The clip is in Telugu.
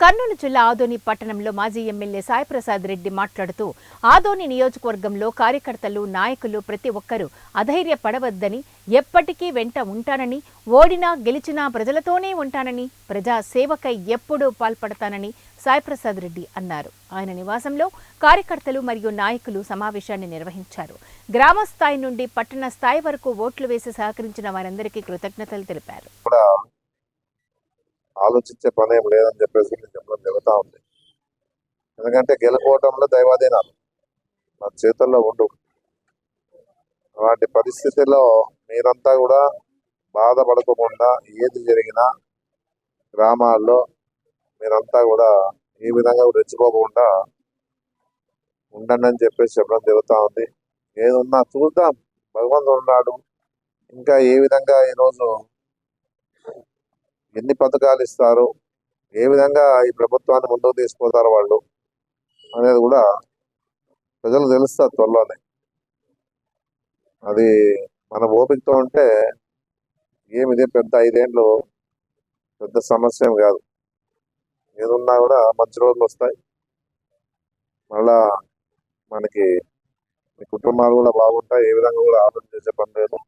కర్నూలు జిల్లా ఆదోని పట్టణంలో మాజీ ఎమ్మెల్యే సాయిప్రసాద్ రెడ్డి మాట్లాడుతూ ఆదోని నియోజకవర్గంలో కార్యకర్తలు నాయకులు ప్రతి ఒక్కరూ అధైర్యపడవద్దని ఎప్పటికీ వెంట ఉంటానని ఓడినా గెలిచినా ప్రజలతోనే ఉంటానని ప్రజా సేవకై ఎప్పుడూ పాల్పడతానని సాయిప్రసాద్ రెడ్డి అన్నారు. ఆయన నివాసంలో కార్యకర్తలు మరియు నాయకులు సమావేశాన్ని నిర్వహించారు. గ్రామ స్థాయి నుండి పట్టణ స్థాయి వరకు ఓట్లు వేసి సహకరించిన వారందరికీ కృతజ్ఞతలు తెలిపారు. ఆలోచించే పని ఏం లేదని చెప్పేసి నేను చెప్పడం జరుగుతూ ఉంది. ఎందుకంటే గెలుపోవటంలో దైవాధీనాలు. నా చేతుల్లో ఉండు. అలాంటి పరిస్థితుల్లో మీరంతా కూడా బాధపడకుండా ఏది జరిగినా గ్రామాల్లో మీరంతా కూడా ఈ విధంగా రెచ్చిపోకుండా ఉండండి అని చెప్పేసి చెప్పడం జరుగుతూ ఉంది. ఏదున్నా చూద్దాం. భగవంతుడు ఉన్నాడు. ఇంకా ఏ విధంగా ఈరోజు ఎన్ని పథకాలు ఇస్తారు ఏ విధంగా ఈ ప్రభుత్వాన్ని ముందుకు తీసుకుపోతారు వాళ్ళు అనేది కూడా ప్రజలు తెలుస్తారు త్వరలోనే. అది మన ఓపికతో ఉంటే ఏమి పెద్ద ఐదేండ్లు పెద్ద సమస్య కాదు. ఏదున్నా కూడా మంచి రోజులు వస్తాయి. మళ్ళా మనకి మీ కుటుంబాలు కూడా బాగుంటాయి. ఏ విధంగా కూడా ఆలోచన చేసే పని లేదు.